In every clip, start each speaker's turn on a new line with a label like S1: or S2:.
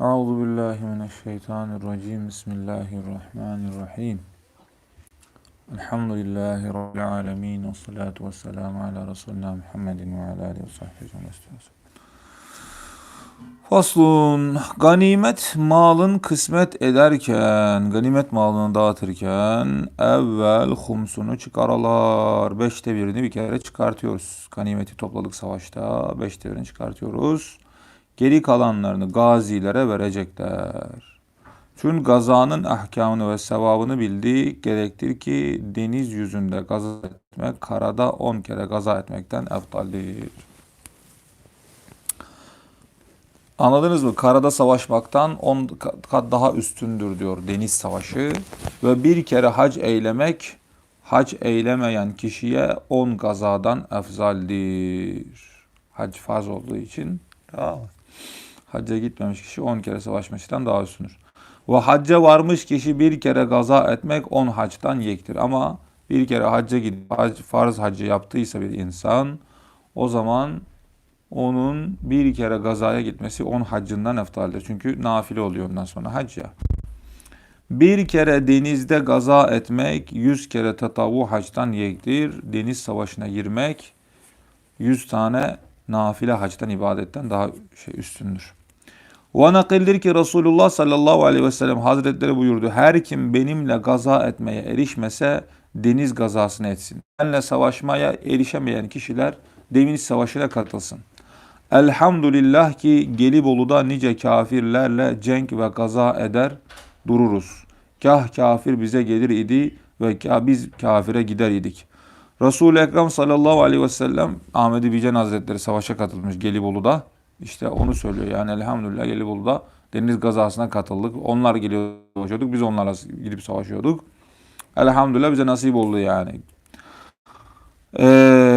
S1: Euzu billahi mineşşeytanirracim. Bismillahirrahmanirrahim. Elhamdülillahi rabbil alamin ve salatu vesselamu ala resulina Muhammedin ve ala alihi ve sahbihi ecmaîn. Faslun ganimet malın kısmet ederken, ganimet malını dağıtırken evvel humsunu çıkarırlar. Beşte birini bir kere çıkartıyoruz. Ganimeti topladık savaşta. Beşte birini çıkartıyoruz. Geri kalanlarını gazilere verecekler. Çünkü gazanın ahkamını ve sevabını bildi. Gerektir ki deniz yüzünde gaza etmek, karada on kere gaza etmekten eftaldir. Anladınız mı? Karada savaşmaktan 10 kat daha üstündür diyor deniz savaşı. Ve bir kere hac eylemek, hac eylemeyen kişiye 10 gazadan efzaldir. Hac farz olduğu için tamam? Hacca gitmemiş kişi 10 kere savaşmıştan daha üstündür. Ve hacca varmış kişi bir kere gaza etmek 10 haçtan yektir. Ama bir kere hacca gidip farz hacı yaptıysa bir insan o zaman onun bir kere gazaya gitmesi 10 haccından eftaldir. Çünkü nafile oluyor ondan sonra hac ya. Bir kere denizde gaza etmek 100 kere tatavu haçtan yektir. Deniz savaşına girmek 100 tane nafile haçtan ibadetten daha şey üstündür. Ve nakildir ki Resulullah sallallahu aleyhi ve sellem hazretleri buyurdu. Her kim benimle gaza etmeye erişmese deniz gazasını etsin. Benle savaşmaya erişemeyen kişiler deniz savaşına katılsın. Elhamdülillah ki Gelibolu'da nice kafirlerle cenk ve gaza eder dururuz. Kah kafir bize gelir idi ve kah biz kafire gider idik. Resul-i Ekrem sallallahu aleyhi ve sellem Ahmet-i Bican Hazretleri savaşa katılmış Gelibolu'da. İşte onu söylüyor yani elhamdülillah Gelibolu'da deniz gazasına katıldık. Onlar geliyor savaşıyorduk. Biz onlarla gidip savaşıyorduk. Elhamdülillah bize nasip oldu yani. Eee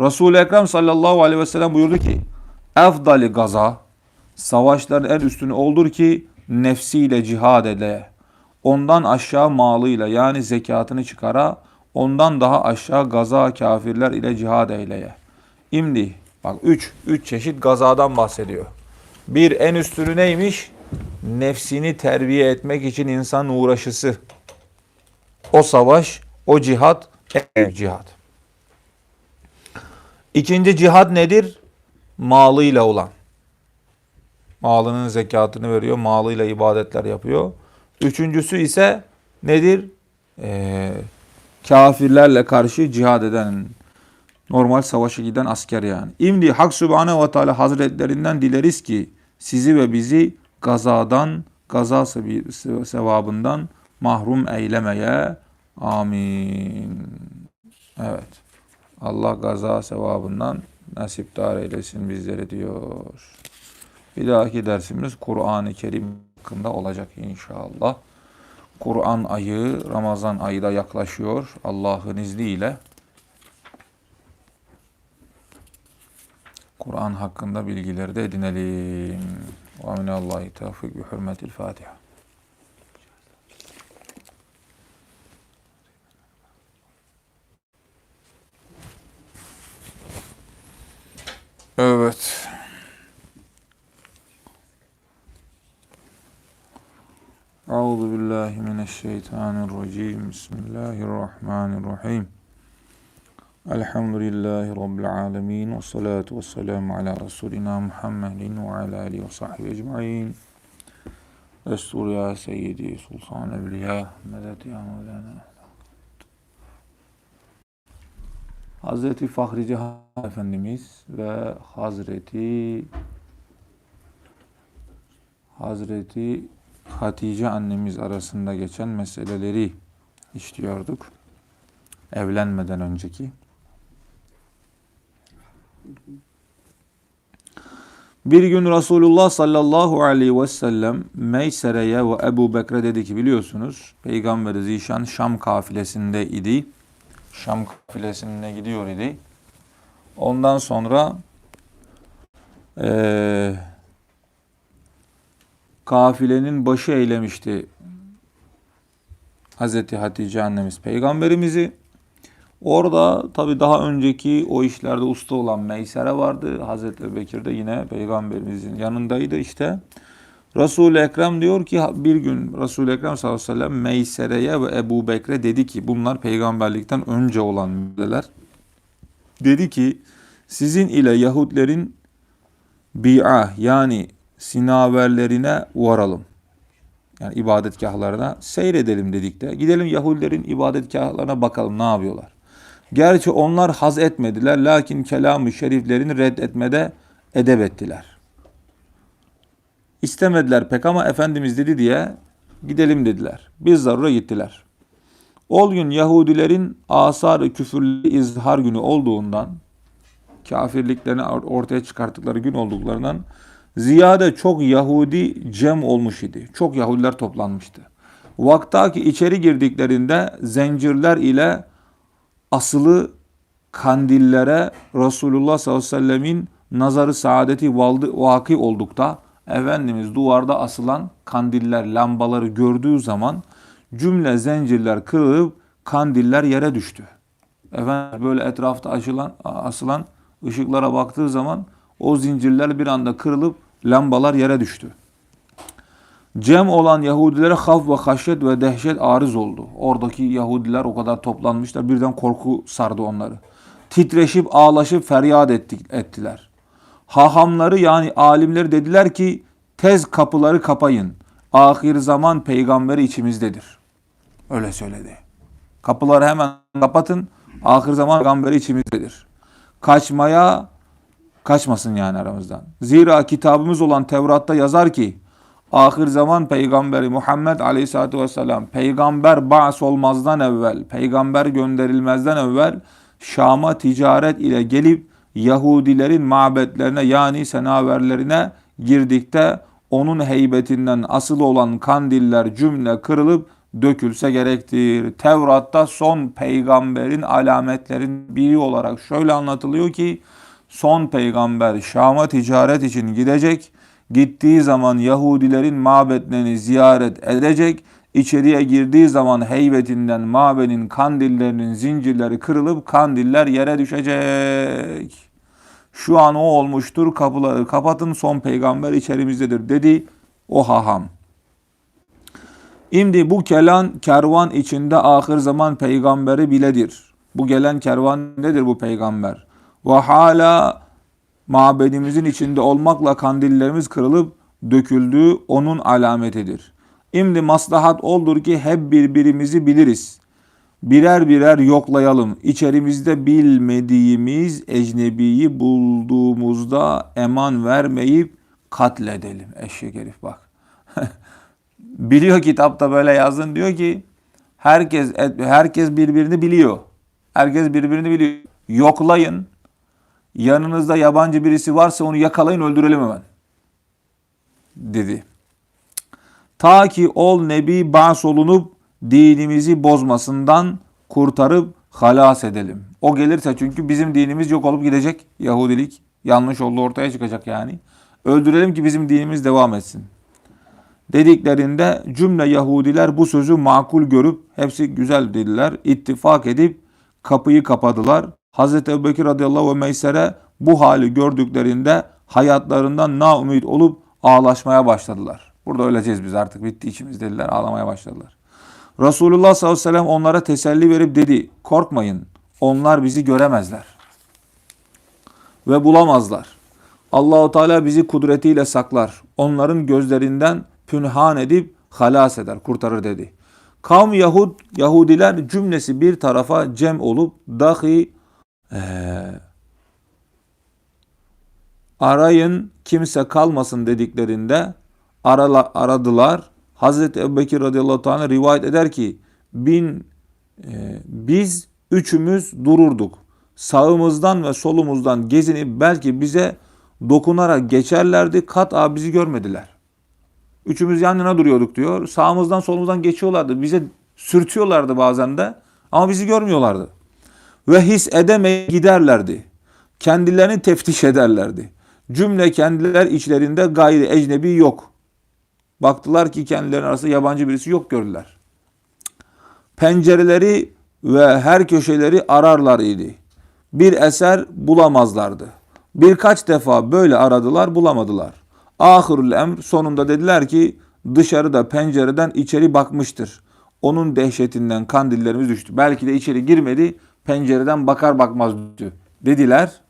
S1: Resul-i Ekrem sallallahu aleyhi ve sellem buyurdu ki Efdali gaza savaşların en üstünü oldur ki nefsiyle cihad ede. Ondan aşağı malıyla yani zekatını çıkara. Ondan daha aşağı gaza kafirler ile cihad eyleye. İmdi bak 3 3 çeşit gazadan bahsediyor. Bir en üstünü neymiş? Nefsini terbiye etmek için insan uğraşısı. O savaş, o cihat, en büyük cihat. İkinci cihad nedir? Malıyla olan. Malının zekatını veriyor, malıyla ibadetler yapıyor. Üçüncüsü ise nedir? Ee, kafirlerle karşı cihad eden, normal savaşa giden asker yani. İmdi Hak Sübhanehu ve Teala Hazretlerinden dileriz ki sizi ve bizi gazadan, gaza sevabından mahrum eylemeye. Amin. Evet. Allah gaza sevabından nasipdar eylesin bizleri diyor. Bir dahaki dersimiz Kur'an-ı Kerim hakkında olacak inşallah. Kur'an ayı Ramazan ayı da yaklaşıyor Allah'ın izniyle. Kur'an hakkında bilgileri de edinelim. Ve minallahi tevfik bi hürmetil Fatiha. Evet. Euzu billahi mineşşeytanirracim. Bismillahirrahmanirrahim. Elhamdülillahi rabbil alamin ve salatu vesselamu ala resulina Muhammedin ve ala alihi ve sahbihi ecmaîn. Destur ya seyyidi sultan evliya medet ya mevlana. Hazreti Fahri Cihan Efendimiz ve Hazreti Hazreti Hatice annemiz arasında geçen meseleleri işliyorduk. Evlenmeden önceki. Bir gün Resulullah sallallahu aleyhi ve sellem Meysere'ye ve Ebu Bekre dedi ki biliyorsunuz Peygamberi Zişan Şam kafilesinde idi. Şam kafilesine gidiyor idi. Ondan sonra e, kafilenin başı eylemişti Hazreti Hatice annemiz peygamberimizi. Orada tabi daha önceki o işlerde usta olan Meysere vardı. Hazreti Bekir de yine peygamberimizin yanındaydı işte. Resul-i Ekrem diyor ki bir gün Resul-i Ekrem sallallahu aleyhi ve sellem Meysere'ye ve Ebu Bekre dedi ki bunlar peygamberlikten önce olan müjdeler. Dedi ki sizin ile Yahudilerin bi'a yani sinaverlerine varalım. Yani ibadetgahlarına seyredelim dedik de. Gidelim Yahudilerin ibadetgahlarına bakalım ne yapıyorlar. Gerçi onlar haz etmediler lakin kelamı şeriflerini reddetmede edep ettiler. İstemediler pek ama Efendimiz dedi diye gidelim dediler. Biz zarura gittiler. Ol gün Yahudilerin asar-ı küfürlü izhar günü olduğundan kafirliklerini ortaya çıkarttıkları gün olduklarından ziyade çok Yahudi cem olmuş idi. Çok Yahudiler toplanmıştı. Vaktaki içeri girdiklerinde zencirler ile asılı kandillere Resulullah sallallahu aleyhi ve sellemin nazarı saadeti vaki oldukta Efendimiz duvarda asılan kandiller, lambaları gördüğü zaman cümle zincirler kırılıp kandiller yere düştü. Efendim böyle etrafta açılan, asılan ışıklara baktığı zaman o zincirler bir anda kırılıp lambalar yere düştü. Cem olan Yahudilere haf ve haşyet ve dehşet arız oldu. Oradaki Yahudiler o kadar toplanmışlar birden korku sardı onları. Titreşip ağlaşıp feryat ettik, ettiler. Hahamları yani alimleri dediler ki tez kapıları kapayın. Ahir zaman peygamberi içimizdedir. Öyle söyledi. Kapıları hemen kapatın. Ahir zaman peygamberi içimizdedir. Kaçmaya kaçmasın yani aramızdan. Zira kitabımız olan Tevrat'ta yazar ki ahir zaman peygamberi Muhammed Aleyhisselatü Vesselam peygamber ba'as olmazdan evvel, peygamber gönderilmezden evvel Şam'a ticaret ile gelip Yahudilerin mabetlerine yani senaverlerine girdikte onun heybetinden asıl olan kandiller cümle kırılıp dökülse gerektir. Tevrat'ta son peygamberin alametlerin biri olarak şöyle anlatılıyor ki son peygamber Şam'a ticaret için gidecek. Gittiği zaman Yahudilerin mabetlerini ziyaret edecek. İçeriye girdiği zaman heybetinden mabenin kandillerinin zincirleri kırılıp kandiller yere düşecek. Şu an o olmuştur kapıları kapatın son peygamber içerimizdedir dedi o haham. Şimdi bu gelen kervan içinde ahir zaman peygamberi biledir. Bu gelen kervan nedir bu peygamber? Ve hala mabedimizin içinde olmakla kandillerimiz kırılıp döküldüğü onun alametidir. Şimdi maslahat oldur ki hep birbirimizi biliriz. Birer birer yoklayalım. İçerimizde bilmediğimiz ecnebiyi bulduğumuzda eman vermeyip katledelim. Eşek herif bak. biliyor kitapta böyle yazın diyor ki herkes herkes birbirini biliyor. Herkes birbirini biliyor. Yoklayın. Yanınızda yabancı birisi varsa onu yakalayın öldürelim hemen. Dedi. Ta ki ol nebi bas olunup dinimizi bozmasından kurtarıp halas edelim. O gelirse çünkü bizim dinimiz yok olup gidecek. Yahudilik yanlış oldu ortaya çıkacak yani. Öldürelim ki bizim dinimiz devam etsin. Dediklerinde cümle Yahudiler bu sözü makul görüp hepsi güzel dediler. İttifak edip kapıyı kapadılar. Hazreti Ebubekir radıyallahu ve Meysere bu hali gördüklerinde hayatlarından naumit olup ağlaşmaya başladılar. Burada öleceğiz biz artık bitti içimiz dediler ağlamaya başladılar. Resulullah sallallahu aleyhi ve sellem onlara teselli verip dedi korkmayın onlar bizi göremezler ve bulamazlar. Allahu Teala bizi kudretiyle saklar. Onların gözlerinden pünhan edip halas eder, kurtarır dedi. Kavm Yahud, Yahudiler cümlesi bir tarafa cem olup dahi ee, arayın kimse kalmasın dediklerinde arala, aradılar. Hazreti Ebubekir radıyallahu anh rivayet eder ki bin e, biz üçümüz dururduk. Sağımızdan ve solumuzdan gezinip belki bize dokunarak geçerlerdi. Kat bizi görmediler. Üçümüz yan yana duruyorduk diyor. Sağımızdan solumuzdan geçiyorlardı. Bize sürtüyorlardı bazen de ama bizi görmüyorlardı. Ve his edemeye giderlerdi. Kendilerini teftiş ederlerdi. Cümle kendiler içlerinde gayri ecnebi yok. Baktılar ki kendilerinin arasında yabancı birisi yok gördüler. Pencereleri ve her köşeleri ararlar idi. Bir eser bulamazlardı. Birkaç defa böyle aradılar bulamadılar. Ahirül emr sonunda dediler ki dışarıda pencereden içeri bakmıştır. Onun dehşetinden kandillerimiz düştü. Belki de içeri girmedi pencereden bakar bakmaz düştü dediler.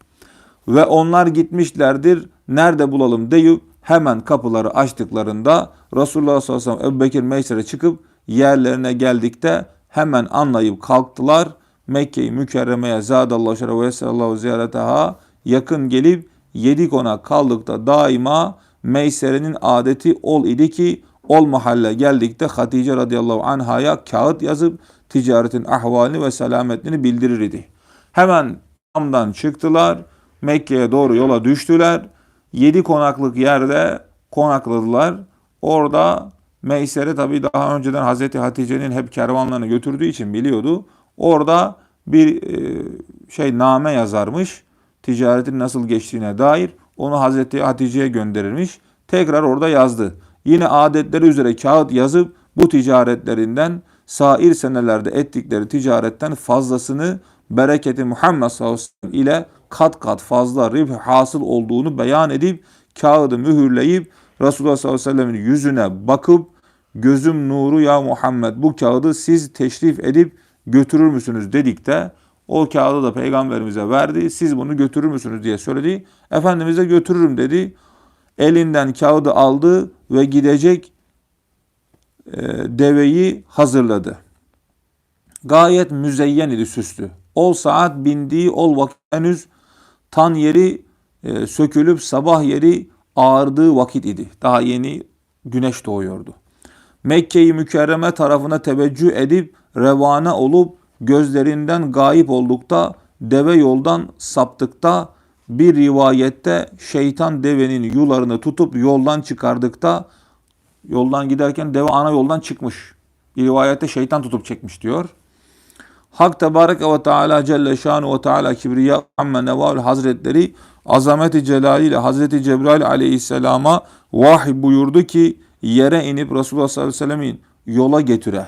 S1: Ve onlar gitmişlerdir nerede bulalım deyip hemen kapıları açtıklarında Resulullah sallallahu aleyhi ve sellem Ebu Bekir Meyser'e çıkıp yerlerine geldikte hemen anlayıp kalktılar. Mekke'yi mükerremeye zadallahu şeref ve yessallahu ziyareteha yakın gelip yedi konak kaldıkta daima Meysere'nin adeti ol idi ki ol mahalle geldikte Hatice radıyallahu anhaya kağıt yazıp ticaretin ahvalini ve selametini bildirir idi. Hemen Şam'dan çıktılar. Mekke'ye doğru yola düştüler. Yedi konaklık yerde konakladılar. Orada Meysere tabii daha önceden Hazreti Hatice'nin hep kervanlarını götürdüğü için biliyordu. Orada bir e, şey name yazarmış. Ticaretin nasıl geçtiğine dair. Onu Hazreti Hatice'ye gönderirmiş. Tekrar orada yazdı. Yine adetleri üzere kağıt yazıp bu ticaretlerinden sair senelerde ettikleri ticaretten fazlasını bereketi Muhammed sallallahu aleyhi ve sellem ile kat kat fazla ribh hasıl olduğunu beyan edip kağıdı mühürleyip Resulullah sallallahu aleyhi ve sellemin yüzüne bakıp gözüm nuru ya Muhammed bu kağıdı siz teşrif edip götürür müsünüz dedik de o kağıdı da peygamberimize verdi. Siz bunu götürür müsünüz diye söyledi. Efendimiz de götürürüm dedi. Elinden kağıdı aldı ve gidecek e, deveyi hazırladı. Gayet müzeyyen idi süslü. Ol saat bindiği ol vakit henüz tan yeri e, sökülüp sabah yeri ağardığı vakit idi. Daha yeni güneş doğuyordu. Mekke-i Mükerreme tarafına teveccüh edip revane olup gözlerinden gayip oldukta deve yoldan saptıkta bir rivayette şeytan devenin yularını tutup yoldan çıkardıkta yoldan giderken deve ana yoldan çıkmış. Bir rivayette şeytan tutup çekmiş diyor. Hak Tebarek ve Teala Celle Şanu ve Teala Kibriya Amme Neval Hazretleri azameti celaliyle Hazreti Cebrail aleyhisselama vahiy buyurdu ki yere inip Resulullah sallallahu aleyhi ve sellemin yola getüre.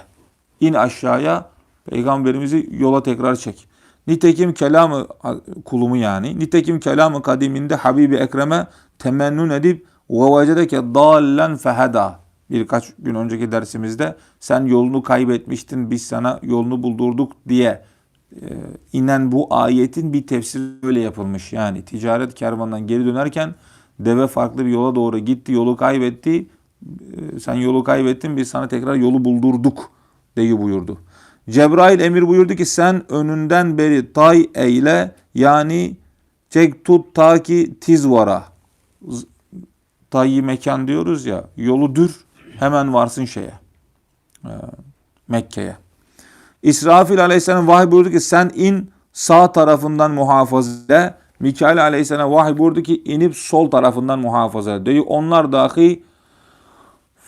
S1: İn aşağıya peygamberimizi yola tekrar çek. Nitekim kelamı kulumu yani. Nitekim kelamı kadiminde Habibi Ekrem'e temennün edip ve vecedeke dallen feheda. Birkaç gün önceki dersimizde sen yolunu kaybetmiştin biz sana yolunu buldurduk diye e, inen bu ayetin bir tefsiri öyle yapılmış. Yani ticaret kervanından geri dönerken deve farklı bir yola doğru gitti, yolu kaybetti. E, sen yolu kaybettin, biz sana tekrar yolu buldurduk deyi buyurdu. Cebrail emir buyurdu ki sen önünden beri tay eyle yani çek tut ta ki tiz vara. Tayyi mekan diyoruz ya yolu dür hemen varsın şeye e, Mekke'ye. İsrafil aleyhisselam vahiy buyurdu ki sen in sağ tarafından muhafaza Mikail aleyhisselam vahiy buyurdu ki inip sol tarafından muhafaza et. Onlar dahi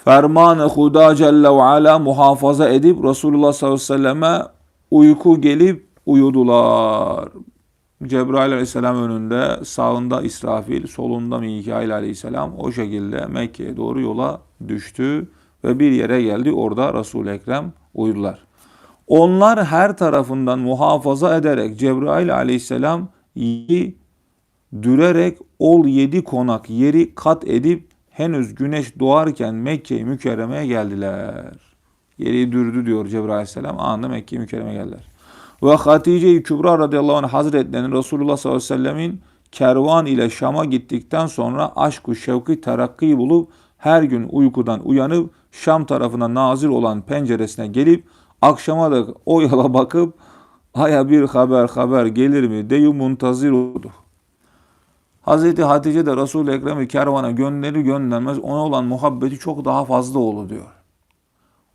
S1: fermanı Huda Celle ve Ala muhafaza edip Resulullah sallallahu aleyhi ve selleme uyku gelip uyudular. Cebrail aleyhisselam önünde, sağında İsrafil, solunda Mikail aleyhisselam o şekilde Mekke'ye doğru yola düştü ve bir yere geldi. Orada Resul-i Ekrem uyudular. Onlar her tarafından muhafaza ederek Cebrail aleyhisselam dürerek ol yedi konak yeri kat edip henüz güneş doğarken Mekke-i Mükerreme'ye geldiler. Yeri dürdü diyor Cebrail aleyhisselam. Anında Mekke-i Mükerreme'ye geldiler. Ve Hatice-i Kübra radıyallahu anh hazretlerinin Resulullah sallallahu aleyhi ve sellemin kervan ile Şam'a gittikten sonra aşk-ı şevki terakki bulup her gün uykudan uyanıp Şam tarafına nazır olan penceresine gelip akşama da o yola bakıp aya bir haber haber gelir mi deyu muntazir oldu. Hazreti Hatice de Resul-i Ekrem'i kervana gönderir göndermez ona olan muhabbeti çok daha fazla oldu diyor.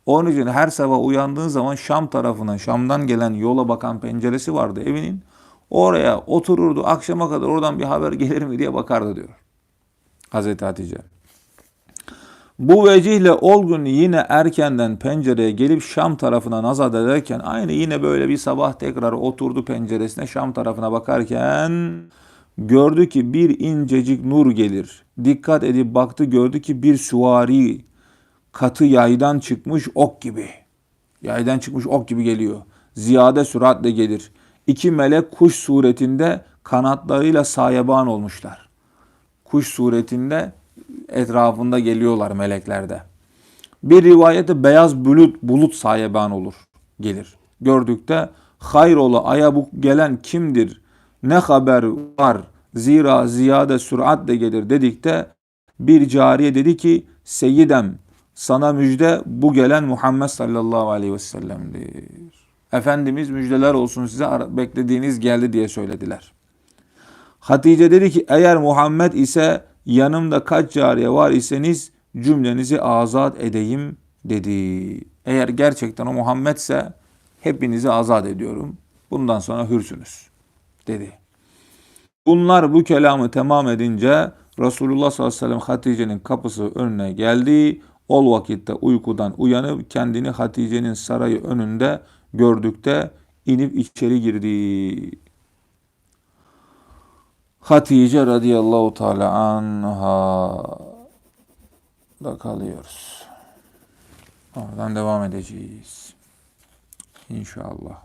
S1: Onun için her sabah uyandığın zaman Şam tarafına, Şam'dan gelen yola bakan penceresi vardı evinin. Oraya otururdu, akşama kadar oradan bir haber gelir mi diye bakardı diyor. Hazreti Hatice. Bu vecihle ol gün yine erkenden pencereye gelip Şam tarafına nazar ederken aynı yine böyle bir sabah tekrar oturdu penceresine Şam tarafına bakarken gördü ki bir incecik nur gelir. Dikkat edip baktı gördü ki bir süvari katı yaydan çıkmış ok gibi. Yaydan çıkmış ok gibi geliyor. ziyade süratle gelir. İki melek kuş suretinde kanatlarıyla sayeban olmuşlar. Kuş suretinde etrafında geliyorlar meleklerde. Bir rivayette beyaz bulut, bulut sayeban olur, gelir. Gördükte hayrola aya bu gelen kimdir? Ne haber var? Zira ziyade süratle gelir dedikte bir cariye dedi ki Seyyidem sana müjde bu gelen Muhammed sallallahu aleyhi ve sellem'dir. Efendimiz müjdeler olsun size beklediğiniz geldi diye söylediler. Hatice dedi ki eğer Muhammed ise yanımda kaç cariye var iseniz cümlenizi azat edeyim dedi. Eğer gerçekten o Muhammedse hepinizi azat ediyorum. Bundan sonra hürsünüz dedi. Bunlar bu kelamı tamam edince Resulullah sallallahu aleyhi ve sellem Hatice'nin kapısı önüne geldi. Ol vakitte uykudan uyanıp kendini Hatice'nin sarayı önünde gördükte inip içeri girdi. Hatice radıyallahu teala anha da kalıyoruz. Oradan devam edeceğiz. İnşallah.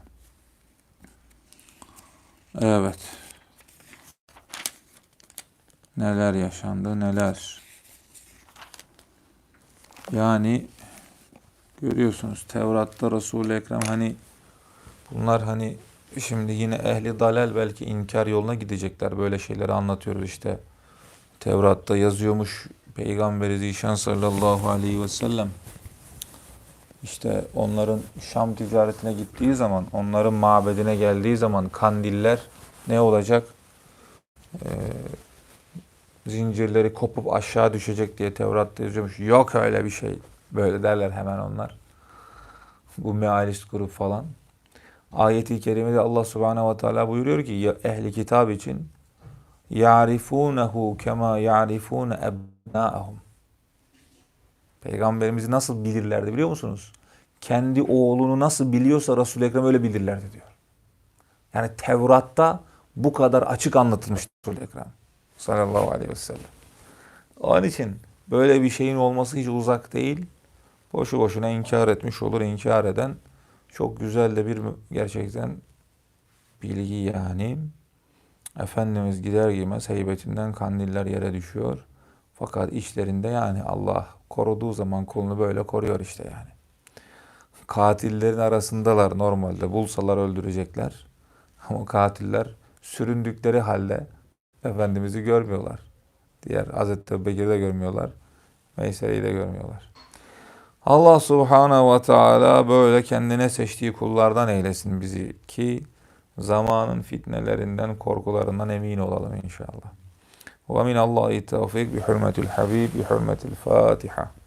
S1: Evet. Neler yaşandı neler. Yani görüyorsunuz Tevrat'ta Resul-i Ekrem hani bunlar hani şimdi yine ehli dalal belki inkar yoluna gidecekler. Böyle şeyleri anlatıyoruz işte. Tevrat'ta yazıyormuş Peygamberi Zişan sallallahu aleyhi ve sellem. İşte onların Şam ticaretine gittiği zaman, onların mabedine geldiği zaman kandiller ne olacak? Ee, zincirleri kopup aşağı düşecek diye Tevrat'ta yazıyormuş. Yok öyle bir şey. Böyle derler hemen onlar. Bu mealist grup falan. Ayet-i kerimede Allah subhanehu ve teala buyuruyor ki ya ehli kitap için ya'rifunehu kema ya'rifune ebna'ahum. Peygamberimizi nasıl bilirlerdi biliyor musunuz? Kendi oğlunu nasıl biliyorsa Resul-i Ekrem öyle bilirlerdi diyor. Yani Tevrat'ta bu kadar açık anlatılmış Resul-i Ekrem sallallahu aleyhi ve sellem. Onun için böyle bir şeyin olması hiç uzak değil. Boşu boşuna inkar etmiş olur. İnkar eden çok güzel de bir gerçekten bilgi yani. Efendimiz gider giymez heybetinden kandiller yere düşüyor. Fakat içlerinde yani Allah koruduğu zaman kulunu böyle koruyor işte yani. Katillerin arasındalar normalde. Bulsalar öldürecekler. Ama katiller süründükleri halde Efendimiz'i görmüyorlar. Diğer Hazreti Ebubekir'i de görmüyorlar. Meysere'yi de görmüyorlar. Allah Subhanahu ve Teala böyle kendine seçtiği kullardan eylesin bizi ki zamanın fitnelerinden, korkularından emin olalım inşallah. Ve min Allahi tevfik bi hürmetil habib bi hürmetil Fatiha.